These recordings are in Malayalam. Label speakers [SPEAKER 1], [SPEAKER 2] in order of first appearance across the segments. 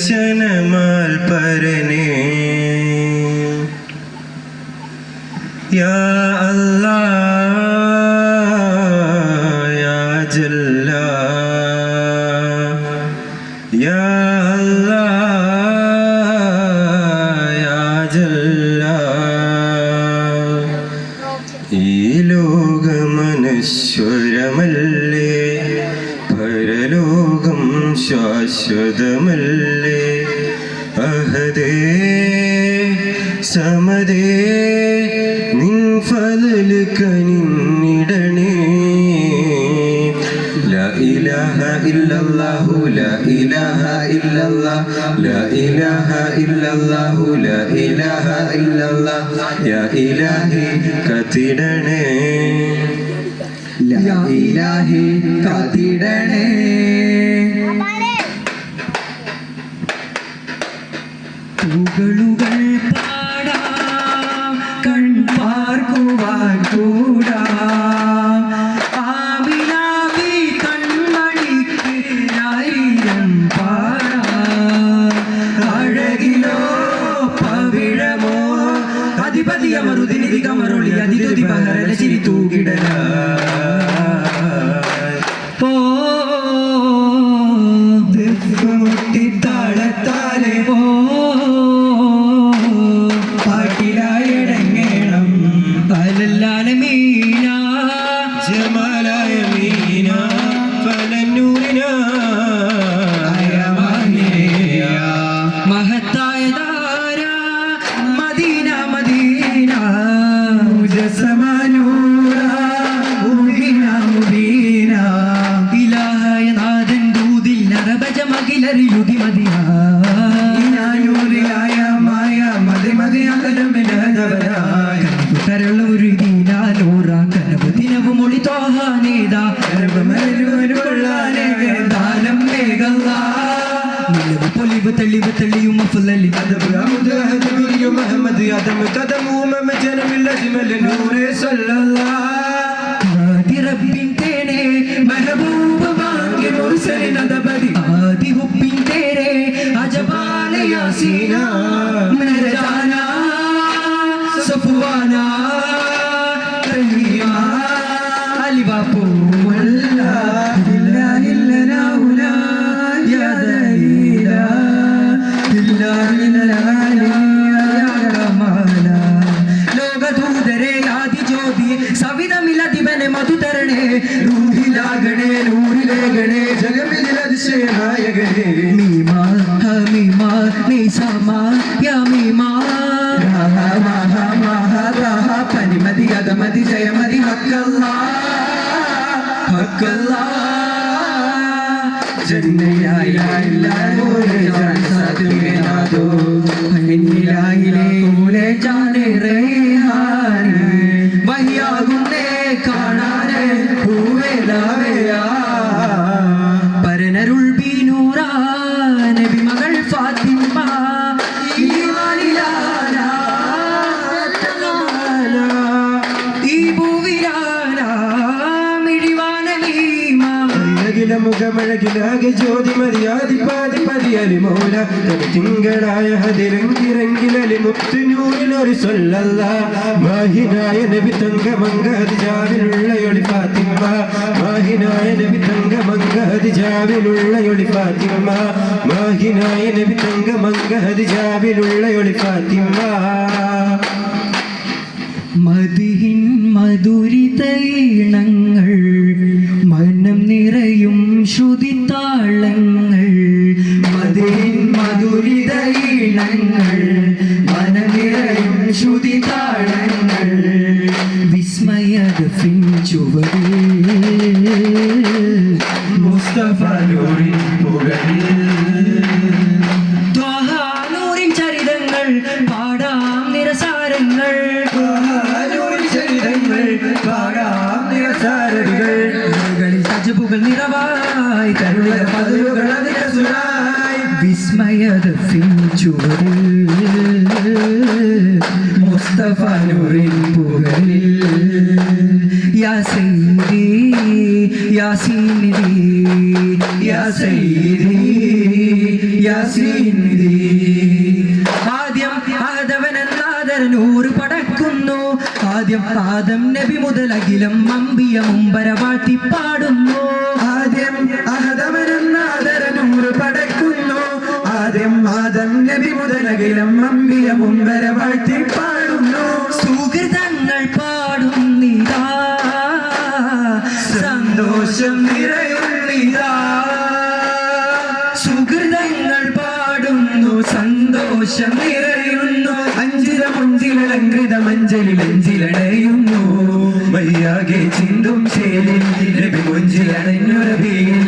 [SPEAKER 1] തിരുദർശനമാൽ പരനേ. പരലോകം ശാശ്വതമല്ലേ? ഇല്ലല്ലാഹ് ലാ ഇലാഹ ഇല്ലല്ലാഹ്. യാ ഇലാഹി കത്തിടണേ.
[SPEAKER 2] ലാ ഇലാഹി കത്തിടണേ. പുകളുകൾ പാടാ കൺപാർക്കുവാൻ കൂടാ. റഹ്മാനിതാ ദാനം മേഘല്ല നിലവ് പൊലിവ് തെളിവ് തെളിയും അഫ്ലലി
[SPEAKER 1] അദബ് അമുദ് അഹദ് ബിരിയു മുഹമ്മദ് അദം കദമു മമ ജനമിൽ അജ്മൽ നൂറെ സല്ലല്ലാഹ്
[SPEAKER 2] ആദി റബ്ബിൻ തേനെ മഹബൂബ വാങ്ങി മുർസലിൻ അദബദി ആദി ഹുബ്ബിൻ തേരെ അജബാല യാസീന മർജാന സഫ്വാനാ. യമീമ മഹ മഹ റഹ പരിമതി അഗമതി ജയമതി ഹക്കല്ല ഹക്കല്ല ജന്നയായ ഇല്ലാഹുലെ ജാൻ സത്യമേ നാദോ എന്നിലാഹിലെ ഊലെ ജാനെ
[SPEAKER 1] മുഖമഴകിലാകെ ജ്യോതി മതിയാതിപ്പാതിപ്പതി അലിമോല തിങ്കളായ ഹതിരങ്കിരങ്കിലി മുത്തുനൂരിനൊരു സൊല്ലല്ല മാഹിനായ നബി തങ്കമങ്ക അതിജാവിലുള്ള ഒളി ഫാത്തിമ. മാഹിനായ നബി തങ്കമങ്ക അതിജാവിലുള്ള ഒളി ഫാത്തിമ. മാഹിനായ നബി തങ്കമങ്ക അതിജാവിലുള്ള ഒളി ഫാത്തിമ.
[SPEAKER 2] മതിഹിൻ മധുരിതയിണങ്ങൾ ശ്രുതിത്താളങ്ങൾ മതിഹിൻ മധുരിതയിണങ്ങൾ മനം നിറയും ശ്രുതിതാളങ്ങൾ വിസ്മയ ചുവടിൽ
[SPEAKER 1] മുസ്തഫ നൂറിൻ പുകലിൽ യാസൈരി യാസീനിരി യാസൈരി യാസീനിരി ആദ്യം ആദവൻ ആദവനെന്നാദര നൂറ് പടക്കുന്നു. ആദ്യം ആദം നബി മുതൽ അഖിലം അമ്പിയ മുമ്പര വാട്ടി പാടുന്നു.
[SPEAKER 2] മുതലകിലും അമ്പിയ മുമ്പര വാഴ്ത്തി പാടുന്നു.
[SPEAKER 1] സുഹൃതങ്ങൾ പാടുന്നിതാ
[SPEAKER 2] സന്തോഷം നിറയുന്നിതാ.
[SPEAKER 1] സുഹൃതങ്ങൾ പാടുന്നു
[SPEAKER 2] സന്തോഷം നിറയുന്നു. അഞ്ചില മുഞ്ചിലലങ്കൃത മഞ്ചലിൽ അഞ്ചിലടയുന്നു. വയ്യാകെ ചിന്തും ചേലിൽ രവി മുഞ്ചിലടഞ്ഞുരവിയിൽ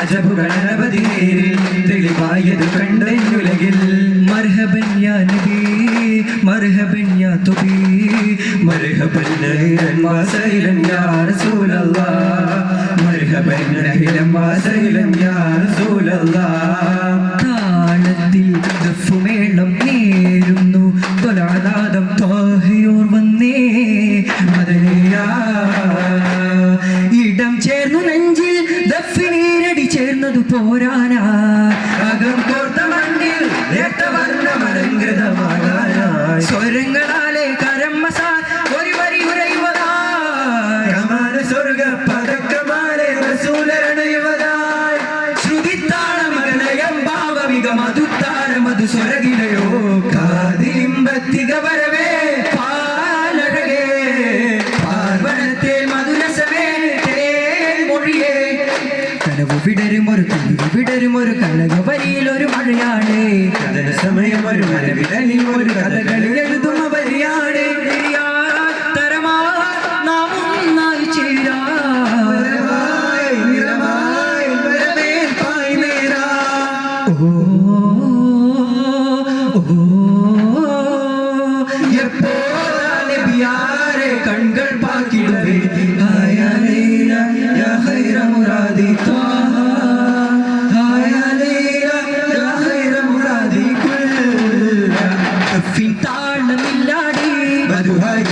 [SPEAKER 2] അജബുകൾ അനവധി നേരിൽ തെളിവായത് കണ്ടുലകിൽ مرحبا أهلا وسهلا يا رسول الله مرحبا أهلا وسهلا يا رسول الله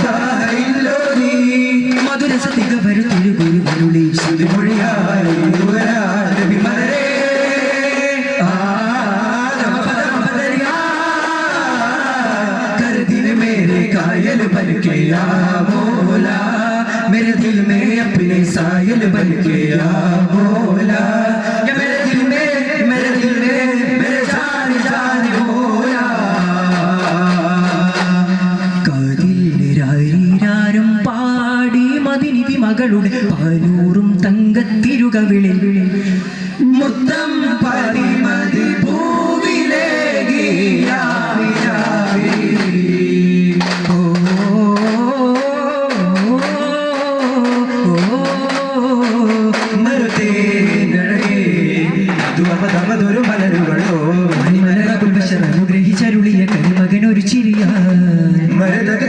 [SPEAKER 2] താഹില്ലോനി
[SPEAKER 1] മധുരസതിക വരു തിരുഗുരു വരുളി
[SPEAKER 2] ശ്രുതിമൊഴിയായി
[SPEAKER 1] മകളുടെ പാനൂറും തങ്കത്തിരുകവിളിൽ.
[SPEAKER 2] മുത്തം പതിമതി
[SPEAKER 1] കരിമകനൊരു ചിരിയാൽ
[SPEAKER 2] മരതക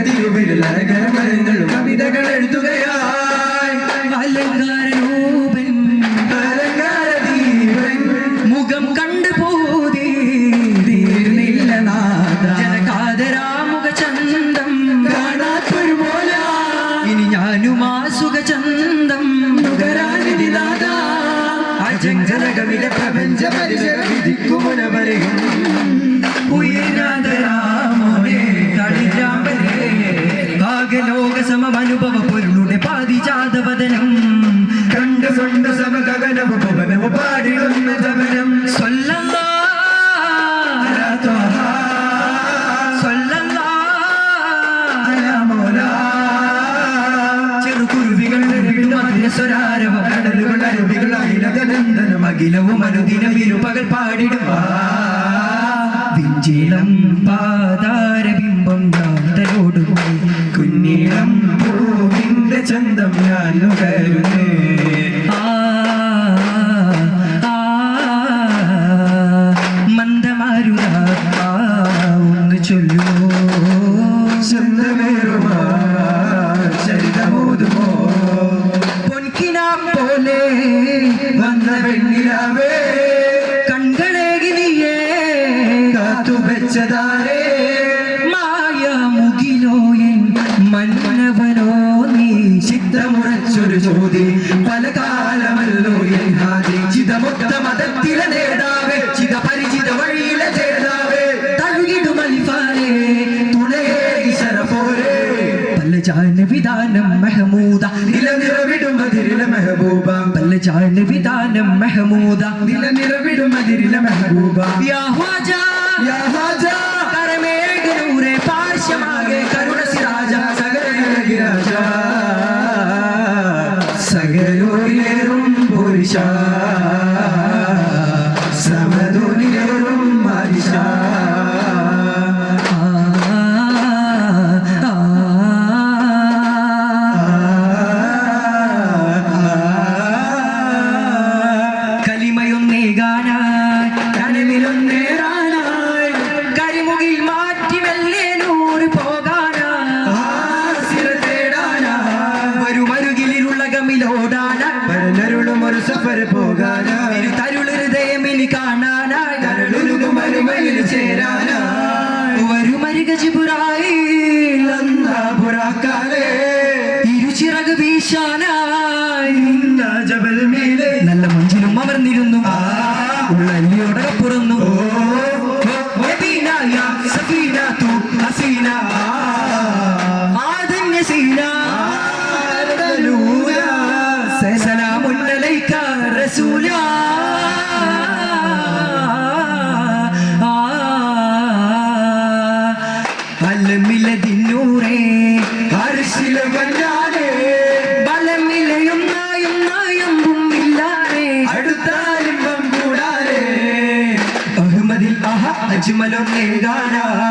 [SPEAKER 1] സമമനുഭവ പൊരുളുടെ പാതിജാതവദനം.
[SPEAKER 2] കണ്ടു കൊണ്ടു സമഗഗനവ ഭവനവ പാടിടുന്ന ജപനം
[SPEAKER 1] സ്വല്ലല്ലാ. സ്വല്ലല്ലാ. ചെറുകുരുവികൾ സ്വരാരവം.
[SPEAKER 2] കടലുകൾ അരുവികൾ അഖിലതനന്ദനം
[SPEAKER 1] അഖിലവും അനുദിനം ഇരുപകൽ പാടിടുവാ. വിഞ്ചിളം പാതാരബിംബം
[SPEAKER 2] ചന്തം
[SPEAKER 1] പല
[SPEAKER 2] ജാനവിധാനം മെഹമൂദ.
[SPEAKER 1] നിലനിറവിടും അതിരിലെ മെഹബൂബ.
[SPEAKER 2] പല ജാനവിധാനം മെഹമൂദ.
[SPEAKER 1] നിലനിറവിടും അതിരിലെ മെഹബൂബ.
[SPEAKER 2] യാ ഖ്വാജാ
[SPEAKER 1] യാ ഹാജാ
[SPEAKER 2] കരമേഘനൂരെ പാർശ്വമാകെ കരുണ സിരാജ.
[SPEAKER 1] സകലരാജ സകലോരിലേറും പുരുഷ.
[SPEAKER 2] അഹ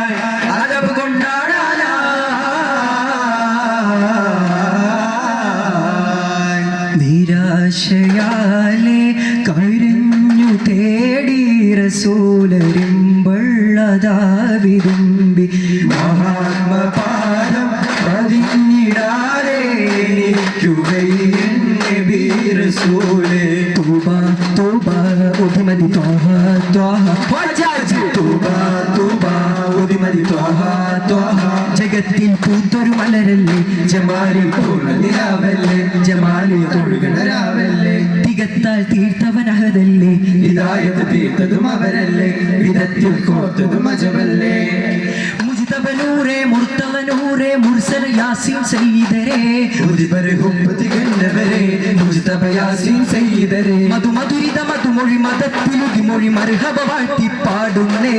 [SPEAKER 2] ജഗത്തിൽ പൂത്തൊരു മലരല്ലേ?
[SPEAKER 1] ജമാലിൽ പൂർണനിലാവല്ലേ
[SPEAKER 2] ജമാലി
[SPEAKER 1] തൊഴുകണരാവല്ലേ
[SPEAKER 2] തികത്താൽ തീർത്തവനഹതല്ലേ
[SPEAKER 1] ഇതായത് തീർത്തതും അവരല്ലേ? വിധത്തിൽ കോർത്തതും അജമല്ലേ?
[SPEAKER 2] മുജിതബനൂറെ മുർത്തവനൂറെ മുർസൽ യാസിൻ സയ്യിദരെ.
[SPEAKER 1] മുജിബരെ ഹുബ്ബ് തികഞ്ഞവരെ മുജിതബ യാസീൻ സയ്യിദരെ.
[SPEAKER 2] മധു മധുമൊഴി മതത്തിലുതി മൊഴി മർഹബ വാഴ്ത്തി പാടുന്നേ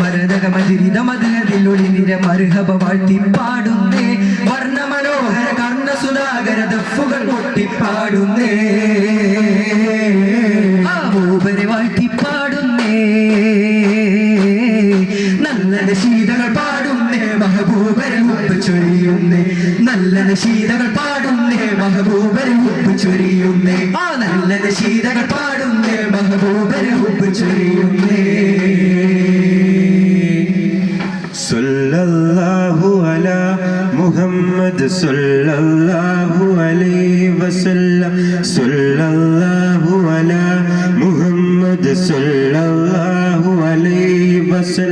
[SPEAKER 2] മരതക മധുരിത മധുരതിലൊളി നിര മർഹബ വാഴ്ത്തി പാടുന്നേ വർണ മനോഹര കർണ സുധാകര ദഫുകൾ കൊട്ടി ആ മൂപരെ വാഴ്ത്തി പാടുന്നേ നല്ല ശീതകൾ പാടുന്നേ മഹബൂബരെ ഉപ്പ് ചൊരിയുന്നേ നല്ല ശീതകൾ പാടുന്നേ മഹബൂബരെ ഉപ്പ് ചൊരിയുന്നേ. ആ നല്ല ശീതകൾ പാടുന്നേ മഹബൂബരി ഉപ്പ് ചൊരിയുന്നേ.
[SPEAKER 1] അലാ മുഹമ്മദ് സല്ലല്ലാഹു